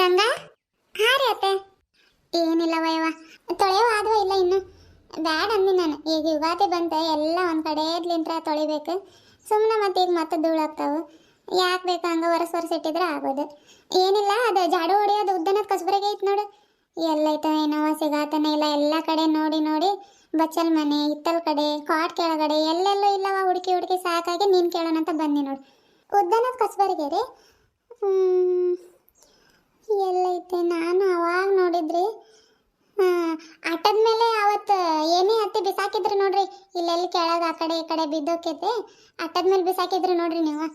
ಗಂಗಾ? ಹಾ ರೀ ಅತ್ತೆ. ಏನಿಲ್ಲ ವೈವ ತೊಳೆಯೋ ಆದ್ವ ಇಲ್ಲ ಇನ್ನು. ಬ್ಯಾಡ್ ಅಂದಿ ನಾನು. ಈಗ ಯುಗಾದಿ ಬಂತ, ಎಲ್ಲ ಒಂದು ಕಡೆದ್ಲಿಂತ್ರ ತೊಳಿಬೇಕು. ಸುಮ್ಮನೆ ಮತ್ತೆ ಈಗ ಮತ್ತೆ ಧೂಳಾಗ್ತಾವು. ಯಾಕೆ ಬೇಕು ಹಂಗೆ ವರ್ಷ ವರ್ಷ ಇಟ್ಟಿದ್ರೆ ಆಗೋದು. ಏನಿಲ್ಲ, ಅದು ಜಾಡು ಹೊಡೆಯೋದು ಉದ್ದನದ ಕಸ್ಬರಿಗೆ ಐತೆ ನೋಡು. ಎಲ್ಲೈತ ಏನೋ ಸಿಗಾತನೇ ಇಲ್ಲ, ಎಲ್ಲ ಕಡೆ ನೋಡಿ ನೋಡಿ ಬಚ್ಚಲ್ ಮನೆ, ಹಿತ್ತಲ್ ಕಡೆ ಕಾಟ್ ಕೆಳಗಡೆ, ಎಲ್ಲೆಲ್ಲೂ ಇಲ್ಲವ ಹುಡುಕಿ ಹುಡುಕಿ ಸಾಕಾಗಿ ನೀನು ಕೇಳೋಣ ಅಂತ ಬಂದಿ ನೋಡು. ಉದ್ದನದ ಕಸಬರಿಗೆ ರೀ? ಎಲ್ಲೈತೆ ನಾನು ಅವಾಗ ನೋಡಿದ್ರಿ. ಆಟದ ಮೇಲೆ ಅವತ್ತು ಏನೇ ಹತ್ತಿ ಬಿಸಾಕಿದ್ರಿ ನೋಡ್ರಿ. ಇಲ್ಲೆಲ್ಲಿ ಕೆಳಗೆ ಆ ಕಡೆ ಈ ಕಡೆ ಬಿದ್ದೋಕೈತೆ. ಆಟದ ಮೇಲೆ ಬಿಸಾಕಿದ್ರಿ ನೋಡ್ರಿ ನೀವು.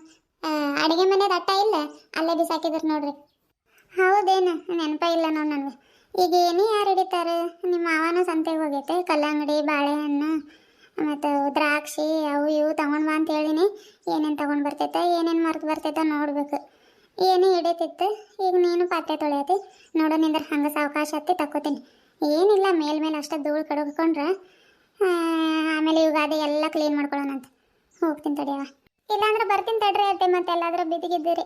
ಅಡುಗೆ ಮನೆದ ಅಟ್ಟ ಇಲ್ಲ, ಅಲ್ಲೇ ಬಿಸಾಕಿದ್ರಿ ನೋಡ್ರಿ. ಹೌದೇನು, ನೆನಪ ಇಲ್ಲ ನೋಡಿ ನನಗೆ. ಈಗ ಏನೇ ಯಾರು ಹಿಡಿತಾರೆ? ನಿಮ್ಮ ಮಾವನ ಸಂತೆಗೆ ಹೋಗೈತೆ, ಕಲ್ಲಂಗಡಿ, ಬಾಳೆಹಣ್ಣು, ಮತ್ತು ದ್ರಾಕ್ಷಿ, ಅವು ಇವು ತಗೊಂಡ್ಬಾ ಅಂತ ಹೇಳಿನಿ. ಏನೇನು ತಗೊಂಡು ಬರ್ತೈತೆ, ಏನೇನು ಮರ್ತು ಬರ್ತೈತೆ ನೋಡ್ಬೇಕು. ಏನೇ ಹಿಡಿತಿತ್ತು ಈಗ ನೀನು ಪಾತ್ರೆ ತೊಳೆಯತಿ. ನೋಡು, ನಿಂದ್ರೆ ಹಂಗೆ ಸಾವಕಾಶ ಹತ್ತಿ ತಕ್ಕೋತೀನಿ. ಏನಿಲ್ಲ ಮೇಲ್ಮೇಲೆ ಅಷ್ಟೇ ಧೂಳು ಕಡಗ್ಕೊಂಡ್ರೆ ಆಮೇಲೆ ಯುಗಾದಿ ಎಲ್ಲ ಕ್ಲೀನ್ ಮಾಡ್ಕೊಳ್ಳೋಣಂತ ಹೋಗ್ತೀನಿ ತಡಿಯವ ಇಲ್ಲಾಂದ್ರೆ ಬರ್ತೀನಿ ತಡ್ರಿ ಅತ್ತೆ, ಮತ್ತೆ ಎಲ್ಲಾದ್ರೂ ಬಿದ್ದಿಗಿದ್ದೀರಿ.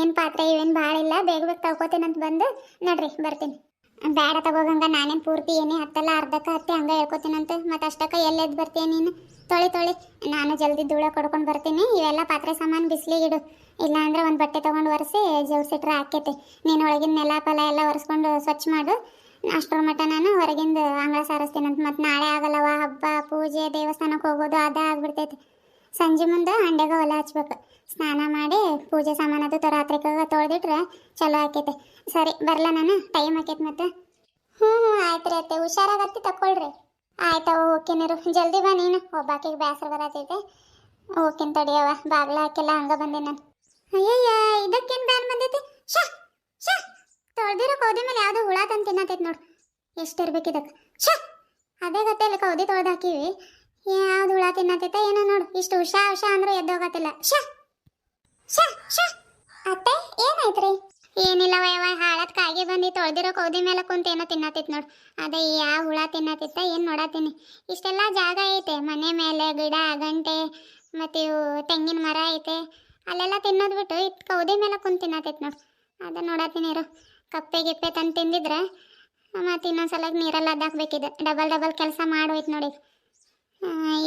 ಏನು ಪಾತ್ರೆ ಇವೇನು ಭಾಳ ಇಲ್ಲ ಬೇಗ ಬೇಗ ಅಂತ ಬಂದು ನಡ್ರಿ, ಬರ್ತೀನಿ. ಬೇಡ ತಗೋಗಂಗ ನಾನೇನು ಪೂರ್ತಿ ಏನೇ ಹತ್ತಲ್ಲ, ಅರ್ಧಕ್ಕೆ ಹತ್ತಿ ಹಂಗೆ ಹೇಳ್ಕೊತೀನಂತ. ಮತ್ತು ಅಷ್ಟಕ್ಕೆ ಎಲ್ಲೆದ್ದು ಬರ್ತೀಯ ನೀನು? ತೊಳಿ ತೊಳಿ. ನಾನು ಜಲ್ದಿ ಧೂಳ ಕೊಡ್ಕೊಂಡು ಬರ್ತೀನಿ. ಇವೆಲ್ಲ ಪಾತ್ರೆ ಸಾಮಾನು ಇಲ್ಲ ಅಂದ್ರೆ ಒಂದು ಬಟ್ಟೆ ತೊಗೊಂಡು ಒರೆಸಿ ಜೋಡಿಸಿಟ್ರೆ ಹಾಕೈತೆ ನೀನು ಒಳಗಿನ ನೆಲ, ಪಲ ಎಲ್ಲ ಒರೆಸ್ಕೊಂಡು ಸ್ವಚ್ಛ ಮಾಡು. ಅಷ್ಟರ ಮಟ್ಟ ನಾನು ಹೊರಗಿಂದ ಅಂಗಳ ಸಾರಿಸ್ತೀನಂತ. ಮತ್ತು ನಾಳೆ ಆಗಲ್ಲವ? ಹಬ್ಬ, ಪೂಜೆ ದೇವಸ್ಥಾನಕ್ಕೆ ಹೋಗೋದು, ಅದೇ ಆಗ್ಬಿಡ್ತೈತಿ. ಸಂಜೆ ಮುಂದೆ ಹಂಡೆಗೆ ಒಲೆ ಹಚ್ಬೇಕು. ಸ್ನಾನ ಮಾಡಿ ಪೂಜೆ ಸಾಮಾನು ಅದು ರಾತ್ರಿಕಾಗ ತೊಳೆದಿಟ್ರೆ ಚಲೋ ಆಕೈತೆ. ಸರಿ, ಬರಲ ನಾನು. ಟೈಮ್ ಆಕೈತೆ ಮತ್ತೆ. ಹ್ಞೂ ಹ್ಞೂ ಆಯ್ತು ರೀ ಅತ್ತೆ. ಹುಷಾರಾಗತ್ತೆ ತಕ್ಕೊಳ್ರಿ. ಆಯ್ತವ ಓಕೆನಿರು ಜಲ್ದಿ ಬಾ ನೀನು. ಒಬ್ಬಾಕಿಗೆ ಬೇಸರ ಬರತೈತೆ. ಓಕೆನ್ ತಡಿಯವ ಬಾಗ್ಲ ಹಾಕಿಲ್ಲ, ಹಂಗ ಬಂದೆ ನಾನು. ಅಯ್ಯಯ್ಯ, ಇದಕ್ಕೇನು ಬ್ಯಾನ್ ಬಂದೈತಿ? ಶಾ ಶಾ ತೊಳ್ದಿರೋ ಕೌದಿ ಮೇಲೆ ಯಾವುದೋ ಹುಳ ತಂದು ತಿನ್ನತೈತೆ ನೋಡು. ಎಷ್ಟು ಇರ್ಬೇಕು ಇದಕ್ಕೆ ಶಾ ಅದೇ ಇಲ್ಲ ಕೌದಿ ತೊಳ್ದು ಹಾಕಿವಿ. ಯಾವ್ದು ಹುಳ ತಿನ್ನತ್ತೆ ಏನೋ ನೋಡು. ಇಷ್ಟು ಉಷಾ ಉಷಾ ಅಂದ್ರೂ ಎದ್ದೋಗತ್ತಿಲ್ಲ ಶ ಶ ಅತ್ತೆ, ಏನಾಯ್ತ್ರಿ? ಏನಿಲ್ಲ ವಯವ ಹಾಳತ್ ಕಾಗೆ ಬಂದಿ ತೊಳೆದಿರೋ ಕೌದಿ ಮೇಲೆ ಕುಂತ ಏನೋ ತಿನ್ನತ್ತಿತ್ತು ನೋಡು. ಅದೇ ಯಾವ ಹುಳ ತಿನ್ನತ್ತಿತ್ತ, ಏನು ನೋಡತ್ತೀನಿ. ಇಷ್ಟೆಲ್ಲ ಜಾಗ ಐತೆ, ಮನೆ ಮೇಲೆ, ಗಿಡ, ಗಂಟೆ, ಮತ್ತು ತೆಂಗಿನ ಮರ ಐತೆ. ಅಲ್ಲೆಲ್ಲ ತಿನ್ನೋದು ಬಿಟ್ಟು ಇತ್ತು ಕೌದಿ ಮೇಲೆ ಕುಂತ ತಿನ್ನತೈತೆ ನೋಡು. ಅದ ನೋಡತ್ತೀನಿ ಇರು. ಕಪ್ಪೆ ಗಿಪ್ಪೆ ತಂದು ತಿಂದಿದ್ರೆ ಮತ್ತು ಇನ್ನೊಂದ್ಸಲ ನೀರೆಲ್ಲ ಅದಾಕ್ಬೇಕಿದೆ ಡಬಲ್ ಡಬಲ್ ಕೆಲಸ ಮಾಡೋಯ್ತು ನೋಡಿ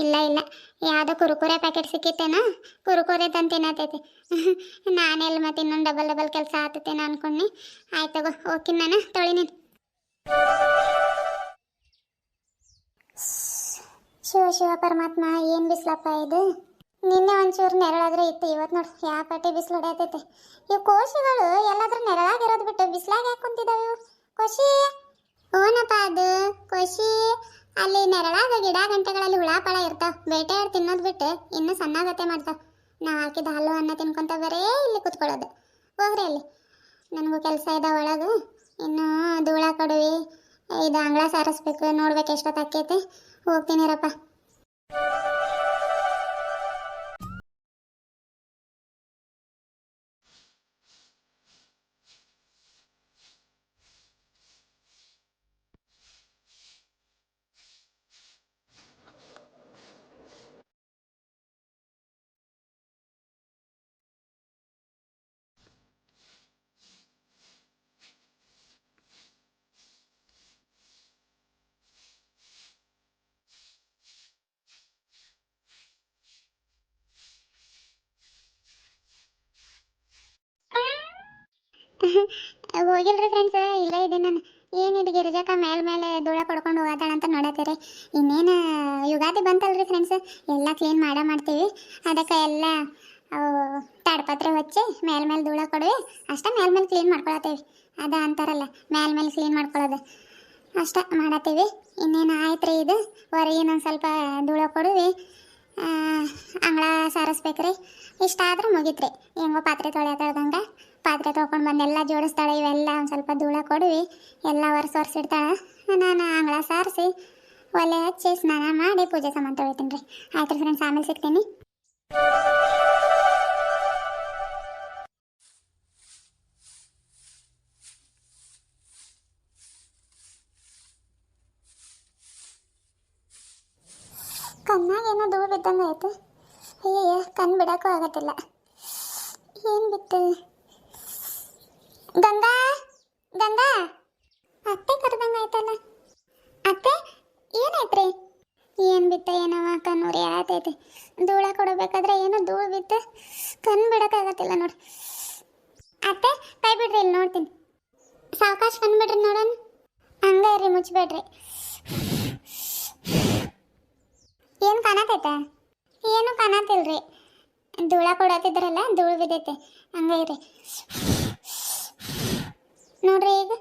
ಇಲ್ಲ ಇಲ್ಲ. ಯಾವುದೋ ಕುರುಕುರೆ ಪ್ಯಾಕೆಟ್ ಸಿಕ್ಕಿತ್ತೇನೋ? ಕುರುಕುರೆ ತಂದು ತಿನ್ನತೈತಿ ನಾನೆಲ್ಲ ಮತ್ತೆ ಇನ್ನೊಂದು ಡಬಲ್ ಡಬಲ್ ಕೆಲಸ ಆತತೇನ ಅನ್ಕೊಂಡಿ ಆಯ್ತು ತಗೋ ಓಕೆ ನಾನು. ತೊಳಿನಿ ಶಿವ ಶಿವ ಪರಮಾತ್ಮ, ಏನು ಬಿಸ್ಲಪ್ಪ ಇದು? ನಿನ್ನೆ ಒಂಚೂರು ನೆರಳಾದ್ರೆ ಇತ್ತು ಇವತ್ತು ನೋಡಿ ಯಾವ ಪಟ್ಟಿ ಬಿಸಿಲು ಹೊಡೆಯತೈತೆ. ಇವು ಕೋಶಿಗಳು ಎಲ್ಲಾದ್ರೂ ನೆರಳಾಗಿರೋದು ಬಿಟ್ಟು ಬಿಸಿಲಾಗ ಯಾಕೆ ಕುಂತಿದ್ದಾವೆ ಇವು? ಕೋಶಿ? ಓನಪ್ಪ ಅದು, ಕೋಶಿ? ಅಲ್ಲಿ ನೆರಳಾಗ ಗಿಡ ಗಂಟೆಗಳಲ್ಲಿ ಹುಳ ಪಳ ಇರ್ತಾವ ಬೇಟೆಯಾಡಿ ತಿನ್ನೋದು ಬಿಟ್ಟು ಇನ್ನೂ ಸಣ್ಣಾಗತ್ತೆ ಮಾಡ್ತಾವ. ನಾ ಹಾಕಿದ ಹಾಲು ಅನ್ನ ತಿನ್ಕೊಂತ ಬರೇ ಇಲ್ಲಿ ಕುತ್ಕೊಳ್ಳೋದು. ಹೋಗ್ರಿ ಅಲ್ಲಿ. ನನಗೂ ಕೆಲಸ ಇದೆ ಒಳಗೆ. ಇನ್ನು ಧೂಳ ಕೊಡುವಿ ಇದು ಅಂಗಳ ಸಾರಿಸ್ಬೇಕು. ನೋಡ್ಬೇಕು ಎಷ್ಟೊತ್ತು ಆಕೈತೆ ಹೋಗ್ತೀನಿರಪ್ಪ ಹೋಗಿಲ್ರಿ ಫ್ರೆಂಡ್ಸ್ ಇಲ್ಲೇ ಇದೆ ನಾನು. ಏನಿದು ಗಿರಿಜಕ್ಕ ಮೇಲೆ ಮೇಲೆ ಧೂಳ ಕೊಡ್ಕೊಂಡು ಹೋಗೋದಾಳ ಅಂತ ನೋಡತ್ತೀರಿ. ಇನ್ನೇನು ಯುಗಾದಿ ಬಂತಲ್ರಿ ಫ್ರೆಂಡ್ಸ್ ಎಲ್ಲ ಕ್ಲೀನ್ ಮಾಡೇ ಮಾಡ್ತೀವಿ. ಅದಕ್ಕೆ ಎಲ್ಲ ತಾಡ್ಪತ್ರೆ ಹಚ್ಚಿ ಮೇಲೆ ಮೇಲೆ ಧೂಳ ಕೊಡುವೆ. ಅಷ್ಟೇ ಮೇಲೆ ಮೇಲೆ ಕ್ಲೀನ್ ಮಾಡ್ಕೊಳತ್ತೀವಿ. ಅದ ಅಂತಾರಲ್ಲ, ಮೇಲೆ ಮೇಲೆ ಕ್ಲೀನ್ ಮಾಡ್ಕೊಳ್ಳೋದು ಅಷ್ಟೇ ಮಾಡತ್ತೀವಿ. ಇನ್ನೇನು ಆಯ್ತು ರೀ ಇದು? ಹೊರಗಿನ ಒಂದು ಸ್ವಲ್ಪ ಧೂಳ ಕೊಡುವಿ. ಅಂಗಳ ಸಾರಿಸ್ಬೇಕ್ರಿ. ಇಷ್ಟಾದ್ರೆ ಮುಗೀತ್ರಿ. ಹೆಂಗೋ ಪಾತ್ರೆ ತೊಳೆಯೋದಂಗೆ ಪಾತ್ರೆ ತೊಗೊಂಡು ಬಂದೆಲ್ಲ ಜೋಡಿಸ್ತಾಳೆ, ಇವೆಲ್ಲ ಒಂದು ಸ್ವಲ್ಪ ಧೂಳ ಕೊಡುವಿ. ಎಲ್ಲ ಒರೆಸಿ ಒರೆಸಿಡ್ತಾಳೆ ನಾನು ಅಂಗಳ ಸಾರಿಸಿ. ಒಲೆ ಹಚ್ಚಿ ಸ್ನಾನ ಮಾಡಿ ಪೂಜೆ ಸಾಮಾನು ತೊಳಿತೀನಿ ರೀ. ಆಯ್ತು ಫ್ರೆಂಡ್ಸ್ ಆಮೇಲೆ ಸಿಗ್ತೀನಿ. ಕಣ್ಣಾಗ ಏನೋ ಧೂಳು ಬಿದ್ದಂಗೆ ಆಯ್ತು ಅಯ್ಯಯ್ಯ, ಕಣ್ಣು ಬಿಡೋಕ್ಕೂ ಆಗತ್ತಿಲ್ಲ. ಏನು ಬಿತ್ತು? ಗಂಗಾ? ಗಂಗಾ? ಅತ್ತೆ ಕರೆದಂಗ ಆಯ್ತಲ್ಲ ಅತ್ತೆ, ಏನಾಯ್ತ್ರಿ? ಏನು ಬಿತ್ತ ಏನವ ಕಣ್ಣೂರಿ ಆತೈತೆ ಧೂಳ ಕೊಡಬೇಕಾದ್ರೆ ಏನೋ ಧೂಳು ಬಿತ್ತ ಕಣ್ ಬಿಡಕ್ಕಾಗತ್ತಿಲ್ಲ ನೋಡಿ. ಅತ್ತೆ, ಕೈ ಬಿಡ್ರಿ, ಇಲ್ಲಿ ನೋಡ್ತೀನಿ. ಸಾವಕಾಶ ಕಣ್ ಬಿಡ್ರಿ ನೋಡೋಣ. ಹಂಗ ಇರ್ರಿ ಮುಚ್ಚಬೇಡ್ರಿ ಏನು ಕಾಣತೈತ ಏನು ಕಾಣತಿಲ್ರಿ. ಧೂಳ ಕೊಡತ್ತಿದ್ರಲ್ಲ, ಧೂಳು ಬಿದ್ದೈತೆ. ಹಂಗ ಇರ್ರಿ. ನೋಡ್ರಿ ಈಗ.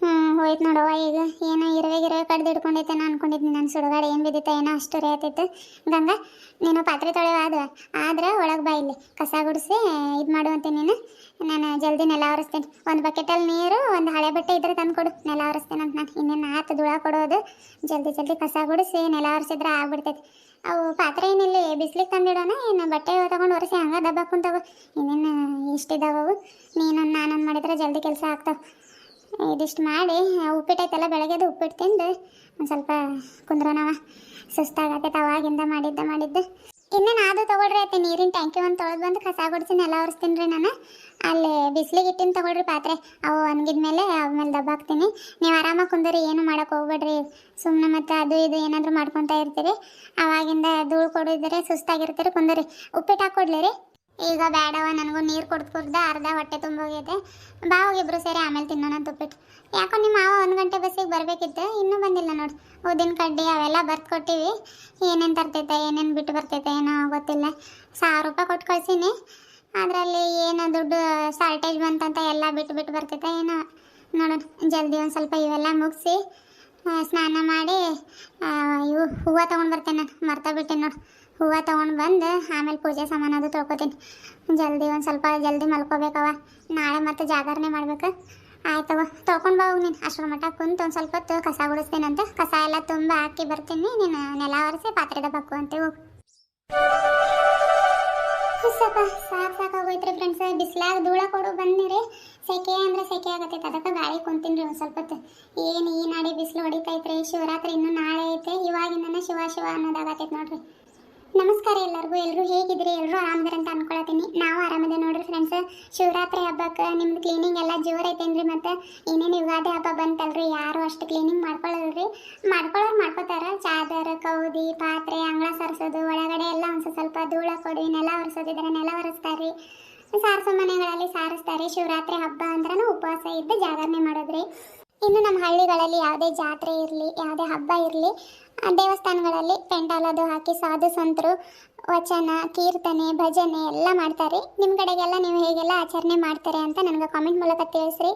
ಹ್ಞೂ ಹೋಯ್ತು ನೋಡವ್ವ ಈಗ. ಏನೋ ಇರುವೆ ಗಿರುವೆ ಕಡ್ದು ಹಿಡ್ಕೊಂಡೈತೆ ನಾನು ಅನ್ಕೊಂಡಿದ್ನಿ. ನನ್ನ ಸುಡುಗಾಡು ಏನು ಬಿದ್ದಿತ್ತ ಏನೋ ಅಷ್ಟು ರೇತೈತೆ ಗಂಗಾ, ನೀನು ಪಾತ್ರೆ ತೊಳೆವ ಆದ್ವ? ಆದ್ರೆ ಒಳಗೆ ಬಾಯಿಲಿ ಕಸ ಗುಡಿಸಿ ಇದು ಮಾಡುವಂತೆ ನೀನು. ನಾನು ಜಲ್ದಿ ನೆಲ ಆವರಿಸ್ತೇನೆ. ಒಂದು ಬಕೆಟಲ್ಲಿ ನೀರು, ಒಂದು ಹಳೆ ಬಟ್ಟೆ ಇದ್ರೆ ತಂದು ಕೊಡು. ನೆಲ ಆವರಿಸ್ತೇನೆ ಅಂತ ನಾನು. ಇನ್ನೇನು ಆತು ಧೂಳ ಕೊಡೋದು. ಜಲ್ದಿ ಜಲ್ದಿ ಕಸ ಗುಡಿಸಿ ನೆಲ ಆರಿಸಿದ್ರೆ ಆಗ್ಬಿಡ್ತೈತಿ. ಅವು ಪಾತ್ರೆ ಏನಿಲ್ಲಿ, ಬಿಸ್ಲಿಗೆ ತಂದಿಡೋಣ ಏನು ಬಟ್ಟೆ ತೊಗೊಂಡು ಒರೆಸಿ ಹಂಗೆ ದಬ್ಬ ಕುಂತಾವ ಇನ್ನೇನು ಇಷ್ಟಿದಾವವು ನೀನು ನಾನೊಂದು ಮಾಡಿದ್ರೆ ಜಲ್ದಿ ಕೆಲಸ ಆಗ್ತಾವೆ. ಇದಿಷ್ಟು ಮಾಡಿ ಉಪ್ಪಿಟ್ಟು ಐತೆಲ್ಲ ಬೆಳಗ್ಗೆದು ಉಪ್ಪಿಟ್ಟು ತಿಂದು ಒಂದು ಸ್ವಲ್ಪ ಕುಂದ್ರೋಣವ. ಸುಸ್ತಾಗತ್ತೆ ಅವಾಗಿಂದ ಮಾಡಿದ್ದ ಮಾಡಿದ್ದು. ಇನ್ನೇನು ಅದು ತೊಗೊಳ್ರಿ ಅತ್ತೆ ನೀರಿನ ಟ್ಯಾಂಕಿ ಒಂದು ತೊಳೆದು ಬಂದು ಕಸ ಗುಡಿಸಿ ನೆಲ ಒರೆಸ್ತೀನಿ ರೀ ನಾನು. ಅಲ್ಲಿ ಬಿಸಿಲಿಗೆ ಇಟ್ಟಿನ ತೊಗೊಳ್ರಿ ಪಾತ್ರೆ. ಅವು ಒಣಗಿದ ಮೇಲೆ ಆಮೇಲೆ ದಬ್ಬ ಹಾಕ್ತೀನಿ. ನೀವು ಆರಾಮಾಗಿ ಕುಂದ್ರಿ, ಏನು ಮಾಡೋಕೆ ಹೋಗ್ಬೇಡ್ರಿ. ಸುಮ್ಮನೆ ಮತ್ತು ಅದು ಇದು ಏನಾದರೂ ಮಾಡ್ಕೊತಾ ಇರ್ತೀರಿ. ಅವಾಗಿಂದ ಧೂಳು ಕೊಡಿದರೆ ಸುಸ್ತಾಗಿರ್ತೀರಿ, ಕುಂದರಿ. ಉಪ್ಪಿಟ್ಟು ಹಾಕ್ಕೊಡ್ಲಿ ರೀ. ಈಗ ಬೇಡವ, ನನಗೂ ನೀರು ಕುಡ್ದು ಕುಡ್ದು ಅರ್ಧ ಹೊಟ್ಟೆ ತುಂಬೋಗಿದೆ ಬಾ ಹೋಗಿಬ್ರು ಸೇರಿ ಆಮೇಲೆ ತಿನ್ನೋಣ ತುಪ್ಪಿಟ್ಟು ಯಾಕೋ ನಿಮ್ಮ ಮಾವ ಒಂದು ಗಂಟೆ ಬಸ್ಸಿಗೆ ಬರಬೇಕಿತ್ತು, ಇನ್ನೂ ಬಂದಿಲ್ಲ ನೋಡಿ. ಉದ್ದಿನ ಕಡ್ಡಿ ಅವೆಲ್ಲ ಬರ್ದು ಕೊಟ್ಟಿವಿ. ಏನೇನು ತರ್ತೈತೆ, ಏನೇನು ಬಿಟ್ಟು ಬರ್ತೈತೆ ಏನೋ ಗೊತ್ತಿಲ್ಲ. ಸಾವಿರ ರೂಪಾಯಿ ಕೊಟ್ಟು ಕಳ್ಸೀನಿ. ಅದರಲ್ಲಿ ಏನೋ ದುಡ್ಡು ಶಾರ್ಟೇಜ್ ಬಂತಂತ ಎಲ್ಲ ಬಿಟ್ಟು ಬಿಟ್ಟು ಬರ್ತೈತೆ ಏನೋ. ನೋಡೋಣ ಜಲ್ದಿ ಒಂದು ಸ್ವಲ್ಪ ಇವೆಲ್ಲ ಮುಗಿಸಿ ಸ್ನಾನ ಮಾಡಿ ಹೂವು ತೊಗೊಂಡು ಬರ್ತೇನೆ, ಮರ್ತಾ ಬಿಟ್ಟೇನೆ ನೋಡಿ. ಹೂವು ತೊಗೊಂಡು ಬಂದು ಆಮೇಲೆ ಪೂಜೆ ಸಾಮಾನು ಅದು ತೊಳ್ಕೊತೀನಿ. ಜಲ್ದಿ ಒಂದು ಸ್ವಲ್ಪ ಜಲ್ದಿ ಮಲ್ಕೋಬೇಕವ ನಾಳೆ ಮತ್ತೆ ಜಾಗರಣೆ ಮಾಡ್ಬೇಕು. ಆಯ್ತವ ತೊಗೊಂಡು ಬಾ ನೀನು. ಅಷ್ಟರ ಮಟ್ಟ ಕುಂತು ಒಂದು ಸ್ವಲ್ಪ ಹೊತ್ತು ಕಸ ಅಂತ. ಕಸ ಎಲ್ಲ ತುಂಬ ಹಾಕಿ ಬರ್ತೀನಿ. ನೀನು ನೆಲ ಒರೆಸಿ ಪಾತ್ರೆ ಡಬ್ಬಕ್ಕು ಅಂತ ಸ್ವಲ್ಪ ಸಾಕು ಸಾಕಾಗೋಯ್ತ್ರಿ ಫ್ರೆಂಡ್ಸ್ ಬಿಸಿಲಾಗ ಧೂಳ ಕೊಡು, ಬಂದಿರಿ. ಸೆಕೆ ಅಂದ್ರೆ ಸೆಕೆ ಆಗತ್ತೈತೆ. ಅದಕ್ಕೆ ಗಾಳಿ ಕುಂತೀನಿ ಒಂದು ಸ್ವಲ್ಪ ಏನು ಈ ನಾಡಿ ಬಿಸಿಲು ಹೊಡಿತೈತ್ರಿ? ಶಿವರಾತ್ರಿ ಇನ್ನೂ ನಾಳೆ ಐತೆ. ಇವಾಗಿಂದನೇ ಶಿವ ಶಿವ ಅನ್ನೋದಾಗತ್ತೈತೆ ನೋಡ್ರಿ. ನಮಸ್ಕಾರ ಎಲ್ಲರಿಗೂ. ಎಲ್ಲರೂ ಹೇಗಿದ್ರಿ ಎಲ್ಲರೂ ಆರಾಮದಿರ ಅಂತ ಅನ್ಕೊಳತೀನಿ ನಾವು ಆರಾಮದೆ ನೋಡ್ರಿ ಫ್ರೆಂಡ್ಸ್ ಶಿವರಾತ್ರಿ ಹಬ್ಬಕ್ಕೆ ನಿಮ್ದು ಕ್ಲೀನಿಂಗ್ ಎಲ್ಲ ಜೋರ್ ಐತೇನ್ರಿ ಮತ್ತು? ಏನೇನು ಯುಗಾದಿ ಹಬ್ಬ ಬಂತಲ್ರಿ? ಯಾರು ಅಷ್ಟು ಕ್ಲೀನಿಂಗ್ ಮಾಡ್ಕೊಳ್ಳಲ್ರಿ ಮಾಡ್ಕೊಳ್ಳೋರು ಮಾಡ್ಕೊತಾರ. ಚಾದರ್, ಕೌದಿ, ಪಾತ್ರೆ, ಅಂಗಳ ಸರಿಸೋದು, ಒಳಗಡೆ ಎಲ್ಲ ಒಂದು ಸ್ವಲ್ಪ ಧೂಳ ಕೊಡಿ, ನೆಲ ಒರೆಸೋದಿದ್ರೆ ನೆಲ ಒರೆಸ್ತಾರ್ರಿ. ಸಾರಸೋ ಮನೆಗಳಲ್ಲಿ ಸಾರಿಸ್ತಾರೆ ಶಿವರಾತ್ರಿ ಹಬ್ಬ ಅಂದ್ರೂ ಉಪವಾಸ ಇದ್ದು ಜಾಗರಣೆ ಮಾಡೋದ್ರಿ. ಇನ್ನು ನಮ್ಮ ಹಳ್ಳಿಗಳಲ್ಲಿ ಯಾವುದೇ ಜಾತ್ರೆ ಇರಲಿ, ಯಾವುದೇ ಹಬ್ಬ ಇರಲಿ ದೇವಸ್ಥಾನಗಳಲ್ಲಿ ಪೆಂಡಾಲ್ ಅದು ಹಾಕಿ ಸಾಧು ಸಂತರು, ವಚನ, ಕೀರ್ತನೆ, ಭಜನೆ ಎಲ್ಲ ಮಾಡ್ತಾರೆ. ನಿಮ್ಮ ಕಡೆಗೆಲ್ಲ ನೀವು ಹೇಗೆಲ್ಲ ಆಚರಣೆ ಮಾಡ್ತಾರೆ ಅಂತ ನನಗೆ ಕಾಮೆಂಟ್ ಮೂಲಕ ತಿಳಿಸ್ರಿ.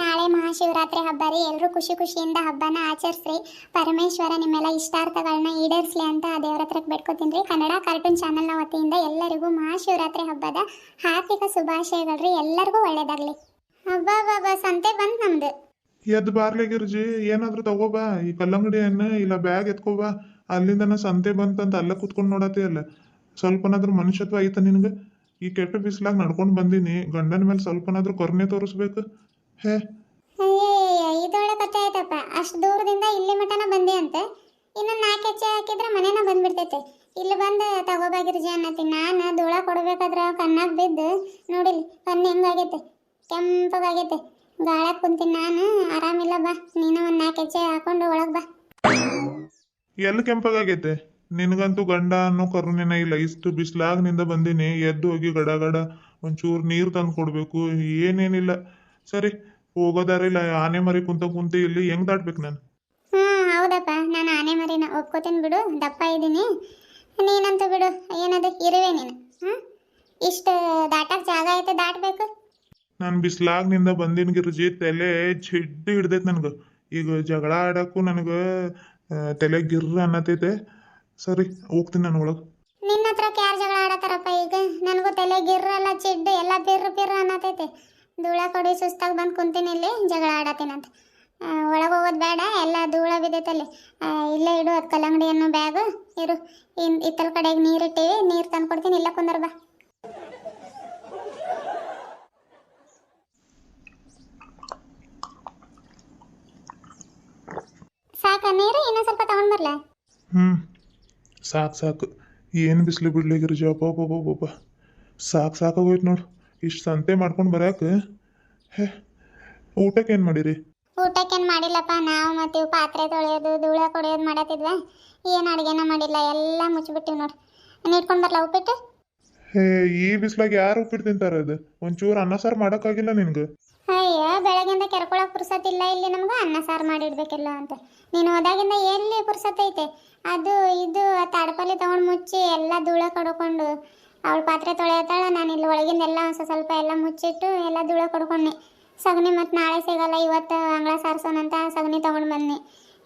ನಾಳೆ ಮಹಾಶಿವರಾತ್ರಿ ಹಬ್ಬ ರೀ ಎಲ್ಲರೂ ಖುಷಿ ಖುಷಿಯಿಂದ ಹಬ್ಬನ ಆಚರಿಸ್ರಿ. ಪರಮೇಶ್ವರ ನಿಮ್ಮೆಲ್ಲ ಇಷ್ಟಾರ್ಥಗಳನ್ನ ಈಡೇರಿಸಲಿ ಅಂತ ಆ ದೇವರ ಹತ್ರಕ್ಕೆ ಬೇಡ್ಕೊತೀನಿ ಕನ್ನಡ ಕಾರ್ಟೂನ್ ಚಾನಲ್ನ ವತಿಯಿಂದ ಎಲ್ಲರಿಗೂ ಮಹಾಶಿವರಾತ್ರಿ ಹಬ್ಬದ ಹಾರ್ದಿಕ ಶುಭಾಶಯಗಳು ಎಲ್ಲರಿಗೂ ಒಳ್ಳೇದಾಗಲಿ. ಹಬ್ಬ ಬಾಬಾ ಸಂತೆ ಬಂದು ನಮ್ದು ಎದ್ದು ಬಾರ್ಲೆ ಗಿರ್ಜಿ, ಏನಾದ್ರು ತಗೋಬಾ ಈ ಕಲ್ಲಂಗಡಿ ಹಣ್ಣು ಇಲ್ಲ ಬ್ಯಾಗ್ ಎತ್ಕೋಬಾ ಅಲ್ಲಿಂದನ ಸಂತೆ ಬಂತಂತ ಅಲ್ಲ ಕುತ್ಕೊಂಡು ನೋಡತಿ ಅಲ್ಲ. ಸ್ವಲ್ಪನಾದ್ರೂ ಮನುಷ್ಯತ್ವ ಐತ ನಿನಗೆ? ಈ ಕೆಟ್ಟ ಬಿಸಿಲಾಗ ನಡ್ಕೊಂಡು ಬಂದೀನಿ, ಗಂಡನ ಮೇಲೆ ಸ್ವಲ್ಪನಾದ್ರೂ ಕರುಣೆ ತೋರಿಸ್ಬೇಕು. ಹೇ. ಇದೊಳ್ಳೆ ಕಥೆ ಆಯ್ತಪ್ಪ. ಅಷ್ಟು ದೂರದಿಂದ ಇಲ್ಲಿ ಮಟನ ಬಂದೆ ಅಂತ. ಇನ್ನೊಂದು ನಾಲ್ಕು ಹೆಚ್ಚೆ ಹಾಕಿದ್ರೆ ಮನೇನ ಬಂದ್ಬಿಡ್ತೈತೆ. ಇಲ್ಲಿ ಬಂದು ತಗೋಬಾಗಿರ್ಜಿ ಅನ್ನತ್ತೀನಿ ನಾನು ಧೂಳ ಕೊಡ್ಬೇಕಾದ್ರೆ ಕಣ್ಣಾಗ ಬಿದ್ದು ನೋಡಿಲಿ ಕಣ್ಣು ಹೆಂಗಾಗೈತೆ? ಕೆಂಪಗಾಗೈತೆ ಗಾಳಕ್ಕೆ ಕುಂತೀನಿ ನಾನು. ಆರಾಮಿಲ್ಲ ಬಾ. ನೀನು ಒಂದ್ ನಾಲ್ಕು ಹೆಜ್ಜೆ ಹಾಕೊಂಡು ಒಳಗೆ ಬಾ. ಎಲ್ಲಿ ಕೆಂಪಗಾಗೈತೆ ನಿನಗಂತೂ ಗಂಡ ಅನ್ನೋ ಕರುಣೆನ ಇಲ್ಲ. ಇಷ್ಟು ಬಿಸಿಲಾಗ್ನಿಂದ ಬಂದೀನಿ. ಎದ್ದು ಹೋಗಿ ಗಡ ಗಡ ಒಂಚೂರು ನೀರು ತಂದು ಕೊಡ್ಬೇಕು. ಏನೇನಿಲ್ಲ. ಸರಿ ಹೋಗೋದಾರಿಲ್ಲ. ಆನೆ ಮರಿ ಕುಂತ ಕುಂತ ಇಲ್ಲಿ ಹೆಂಗ್ ದಾಟ್ಬೇಕು ನಾನು? ಹ್ಞೂ ಹೌದಪ್ಪ. ನಾನು ಆನೆ ಮರಿನ ಒಪ್ಕೋತೀನಿ ಬಿಡು. ದಪ್ಪ ಇದ್ದೀನಿ. ನೀನಂತ ಬಿಡು. ಏನದು ಇರುವೆ ನೀನು. ಹ್ಮ್? ಇಷ್ಟು ದಾಟಕ್ಕೆ ಜಾಗ ಐತೆ ದಾಟಬೇಕು. ನಾನು ಬಿಸ್ಲಾಗ್ನಿಂದ ಬಂದಿನ ಗಿರ್ಜಿ ತಲೆ ಜಿಡ್ಡು ಹಿಡ್ದೈತೆ ನನಗೆ. ಈಗ ಜಗಳ ಆಡಕ್ಕೂ ನನಗೆ ತಲೆ ಗಿರ್ರ ಅನ್ನತೈತೆ. ಸರಿ, ಹೋಗ್ತೀನಿ ನಾನು ಒಳಗೆ. ನಿನ್ನ ಹತ್ರ ಯಾರು ಜಗಳ ಆಡತ್ತಾರಪ್ಪ ಈಗ. ನನಗೂ ತಲೆ ಗಿರ್ರಲ್ಲ ಚಿಡ್ಡು ಎಲ್ಲ ಬಿರ್ರ ಬಿರ್ರ ಅನ್ನತೈತೆ. ಧೂಳ ಕೊಡಿ, ಸುಸ್ತಾಗಿ ಬಂದು ಕುಂತೀನಿ ಇಲ್ಲಿ, ಜಗಳ ಆಡತ್ತೀನಂತ ಒಳಗೆ ಹೋಗೋದು ಬೇಡ, ಎಲ್ಲ ಧೂಳ ಬಿದ್ದೈತಲ್ಲಿ. ಇಲ್ಲೇ ಇಡು ಅದು ಕಲ್ಲಂಗಡಿಯನ್ನು ಬ್ಯಾಗು, ಇರು. ಇನ್, ಇತ್ತಲ ಕಡೆಗೆ ನೀರು ಇಟ್ಟಿವಿ, ನೀರು ತಂದು ಕೊಡ್ತೀನಿ ಇಲ್ಲ ಕುಂದರ್ ಬಾ ಸಾಕ ನೀರು ಇನ್ನೊಂದು ಸ್ವಲ್ಪ ತಗೊಂಡ್ ಬರ್ಲಾ? ಹ್ಞೂ ಸಾಕು ಸಾಕು. ಏನು ಬಿಸಿಲು ಬಿಡ್ಲಿ ಜಾಬ್ ಒಬ್ಬೊಬ್ಬೊಬ್ಬ ಸಾಕು ಸಾಕಾಗೋಯ್ತು ನೋಡು. ಇಷ್ಟು ಸಂತೆ ಮಾಡ್ಕೊಂಡು ಬರಾಕ. ಹೇ ಊಟಕ್ಕೆ ಏನು ಮಾಡಿರಿ? ಊಟಕ್ಕೆ ಏನು ಮಾಡಿಲ್ಲಪ್ಪ. ನಾವು ಮತ್ತೆ ಪಾತ್ರೆ ತೊಳೆಯೋದು ಧೂಳ ಕೊಡೋದು ಮಾಡತ್ತಿದ್ವ ಏನು ಅಡುಗೆನ ಮಾಡಿಲ್ಲ. ಎಲ್ಲ ಮುಚ್ಚಿಬಿಟ್ಟಿವಿ ನೋಡಿ. ನೀಡ್ಕೊಂಡು ಬರಲ್ಲ ಉಪ್ಪಿಟ್ಟು? ಹೇ ಈ ಬಿಸ್ಲಾಗ ಯಾರು ಉಪ್ಪಿಟ್ಟು ತಿಂತಾರ ಅದು? ಒಂಚೂರು ಅನ್ನ ಸಾರು ಮಾಡೋಕ್ಕಾಗಿಲ್ಲ ನಿನ್ಗೆ. ಅಯ್ಯೋ ಬೆಳಗಿಂದ ಪುರ್ಸತ್ ಇಲ್ಲ ಇಲ್ಲಿ ನಮ್ಗೆ, ಅನ್ನ ಸಾರು ಮಾಡಿಡ್ಬೇಕಿಲ್ಲ ಅಂತ. ನೀನು ಹೋದಾಗಿಂದ ಎಲ್ಲಿ ಪುರ್ಸತ್ ಐತೆ? ಅದು ಇದು ತಡಪಲ್ಲಿ ತಗೊಂಡು ಮುಚ್ಚಿ ಎಲ್ಲ ಧೂಳ ಕಡ್ಕೊಂಡು ಅವಳ ಪಾತ್ರೆ ತೊಳೆಯತ್ತಾಳ, ನಾನು ಇಲ್ಲಿ ಒಳಗಿಂದ ಎಲ್ಲ ಒಂದು ಸ್ವಲ್ಪ ಎಲ್ಲ ಮುಚ್ಚಿಟ್ಟು ಎಲ್ಲ ಧೂಳ ಕಡ್ಕೊಂಡೆ. ಸಗಣಿ ಮತ್ತು ನಾಳೆ ಸಿಗಲ್ಲ, ಇವತ್ತು ಅಂಗಳ ಸಾರ್ಸೋಣಂತ ಸಗಣಿ ತೊಗೊಂಡು ಬಂದ್ನಿ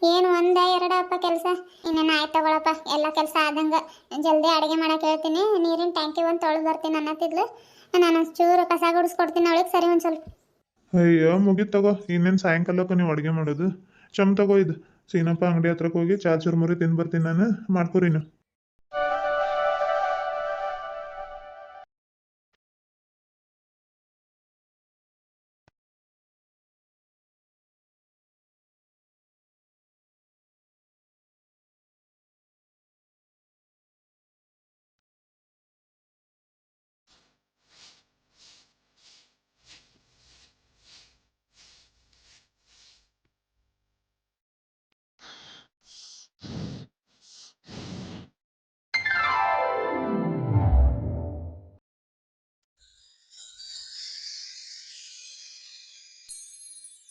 ಏನು ಒಂದ ಎರಡಪ್ಪ ಕೆಲಸ? ಇನ್ನೇನು ಆಯ್ತು ತಗೊಳಪ್ಪ, ಎಲ್ಲ ಕೆಲಸ ಆದಂಗೆ. ಜಲ್ದಿ ಅಡುಗೆ ಮಾಡಕ್ಕೆ ಹೇಳ್ತೀನಿ, ನೀರಿನ ಟ್ಯಾಂಕಿ ಒಂದು ತೊಳೆದು ಬರ್ತೀನಿ ಅನ್ನತ್ತಿದ್ಲು. ನಾನು ಚೂರು ಕಸ ಗುಡಿಸ್ಕೊಡ್ತೀನಿ, ಅವಳಿಗೆ ಸರಿ ಒಂದು ಸ್ವಲ್ಪ ಅಯ್ಯೋ ಮುಗಿತ್ ತಗೋ ಇನ್ನೇನು ಸಾಯಂಕಾಲಕ್ಕೆ ನೀವು ಅಡುಗೆ ಮಾಡೋದು. ಚಮ್ ತಗೋ ಇದು. ಸೀನಪ್ಪ ಅಂಗಡಿ ಹತ್ರಕ್ಕೆ ಹೋಗಿ ಚಾ ಚುರ್ಮುರಿ ತಿಂದು ಬರ್ತೀನಿ ನಾನು ಮಾಡ್ಕೊರಿನು